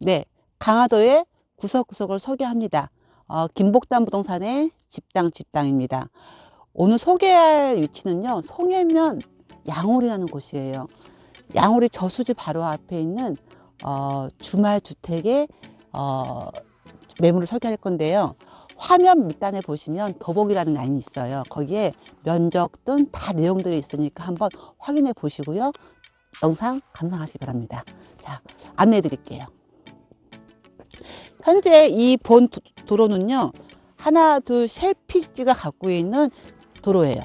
네, 강화도의 구석구석을 소개합니다. 어, 김복담 부동산의 집당 집당입니다. 오늘 소개할 위치는요, 송해면 양홀이라는 곳이에요. 양홀이 저수지 바로 앞에 있는 어, 주말 주택의 어, 매물을 소개할 건데요. 화면 밑단에 보시면 더보기라는 라인이 있어요. 거기에 면적 등 다 내용들이 있으니까 한번 확인해 보시고요. 영상 감상하시기 바랍니다. 자, 안내해 드릴게요. 현재 이 본 도로는요, 하나, 둘, 세 필지가 갖고 있는 도로예요.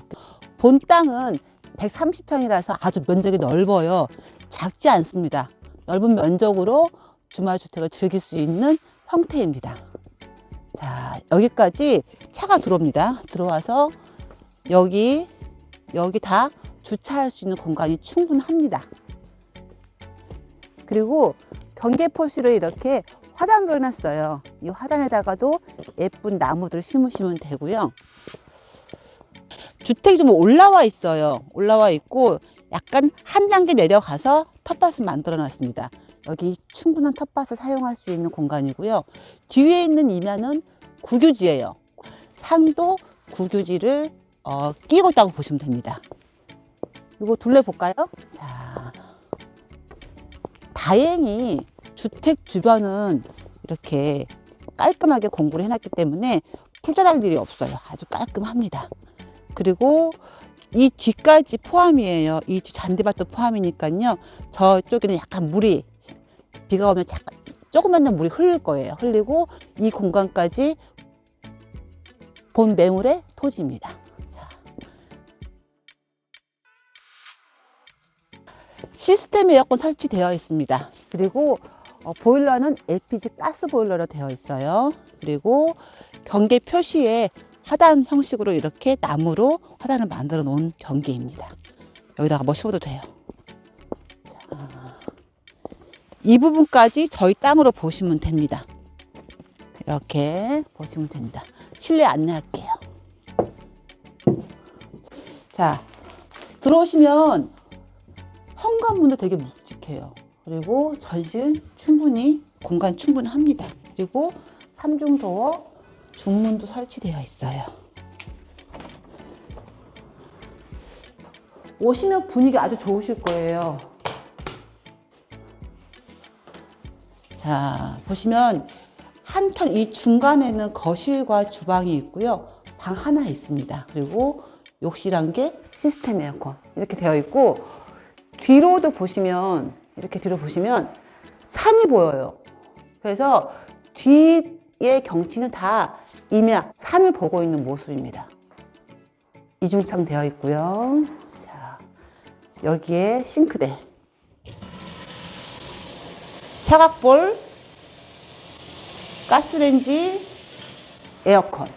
본 땅은 130평이라서 아주 면적이 넓어요. 작지 않습니다. 넓은 면적으로 주말주택을 즐길 수 있는 형태입니다. 자, 여기까지 차가 들어옵니다. 들어와서 여기, 여기 다 주차할 수 있는 공간이 충분합니다. 그리고 경계 포시를 이렇게 화단을 놨어요. 이 화단에다가도 예쁜 나무들 심으시면 되고요. 주택이 좀 올라와 있어요. 올라와 있고 약간 한 단계 내려가서 텃밭을 만들어 놨습니다. 여기 충분한 텃밭을 사용할 수 있는 공간이고요. 뒤에 있는 이면은 국유지예요. 상도 국유지를 어, 끼고 있다고 보시면 됩니다. 이거 둘러볼까요? 자, 다행히 주택 주변은 이렇게 깔끔하게 공부를 해놨기 때문에 풀자랄 일이 없어요. 아주 깔끔합니다. 그리고 이 뒤까지 포함이에요. 이 뒤 잔디밭도 포함이니까요. 저쪽에는 약간 물이 비가 오면 잠깐 조금만 더 물이 흘릴 거예요. 흘리고 이 공간까지 본 매물의 토지입니다. 자. 시스템 에어컨 설치되어 있습니다. 그리고 어, 보일러는 LPG 가스 보일러로 되어 있어요. 그리고 경계 표시에 화단 형식으로 이렇게 나무로 화단을 만들어 놓은 경계입니다. 여기다가 뭐 심어도 돼요. 자, 이 부분까지 저희 땅으로 보시면 됩니다. 이렇게 보시면 됩니다. 실내 안내할게요. 자, 들어오시면 현관문도 되게 묵직해요. 그리고 전실 충분히 공간 충분합니다. 그리고 삼중도어 중문도 설치되어 있어요. 오시면 분위기 아주 좋으실 거예요. 자, 보시면 한편 이 중간에는 거실과 주방이 있고요. 방 하나 있습니다. 그리고 욕실한 게 시스템 에어컨 이렇게 되어 있고 뒤로도 보시면 이렇게 뒤로 보시면 산이 보여요. 그래서 뒤의 경치는 다 임야 산을 보고 있는 모습입니다. 이중창 되어 있고요. 자, 여기에 싱크대. 사각볼, 가스레인지, 에어컨.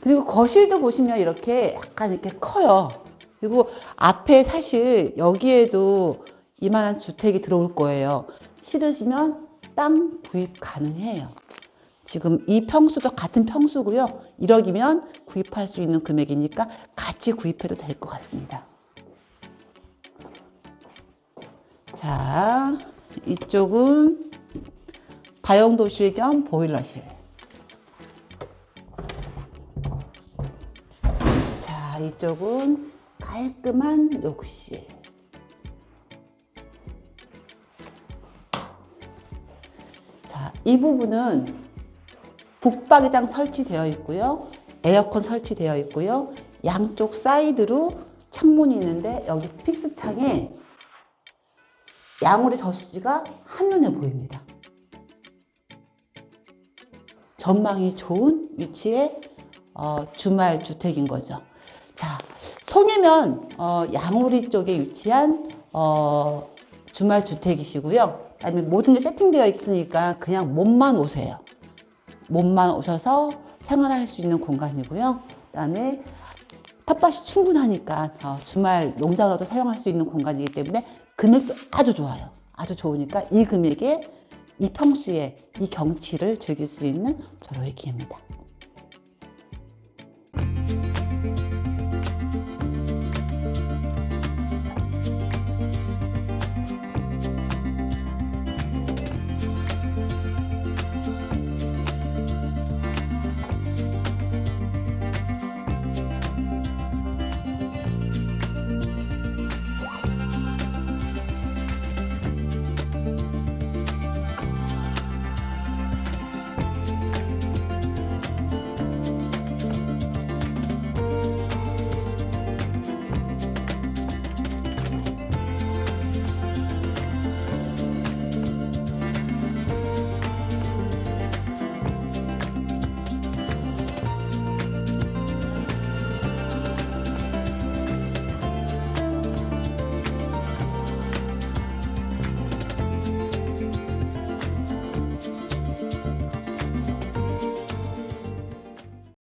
그리고 거실도 보시면 이렇게 약간 이렇게 커요. 그리고 앞에 사실 여기에도 이만한 주택이 들어올 거예요. 싫으시면 땅 구입 가능해요. 지금 이 평수도 같은 평수고요. 1억이면 구입할 수 있는 금액이니까 같이 구입해도 될 것 같습니다. 자, 이쪽은 다용도실 겸 보일러실. 자, 이쪽은 깔끔한 욕실. 자, 이 부분은 북박이장 설치되어 있고요. 에어컨 설치되어 있고요. 양쪽 사이드로 창문이 있는데 여기 픽스 창에 양홀의 저수지가 한눈에 보입니다. 전망이 좋은 위치의 어, 주말 주택인 거죠. 자, 송해면 어, 양호리 쪽에 위치한 어, 주말 주택이시고요. 그다음에 모든 게 세팅되어 있으니까 그냥 몸만 오세요. 몸만 오셔서 생활할 수 있는 공간이고요. 그다음에 텃밭이 충분하니까 어, 주말 농장으로도 사용할 수 있는 공간이기 때문에 금액도 아주 좋아요. 아주 좋으니까 이 금액에 이 평수에 이 경치를 즐길 수 있는 절호의 기회입니다.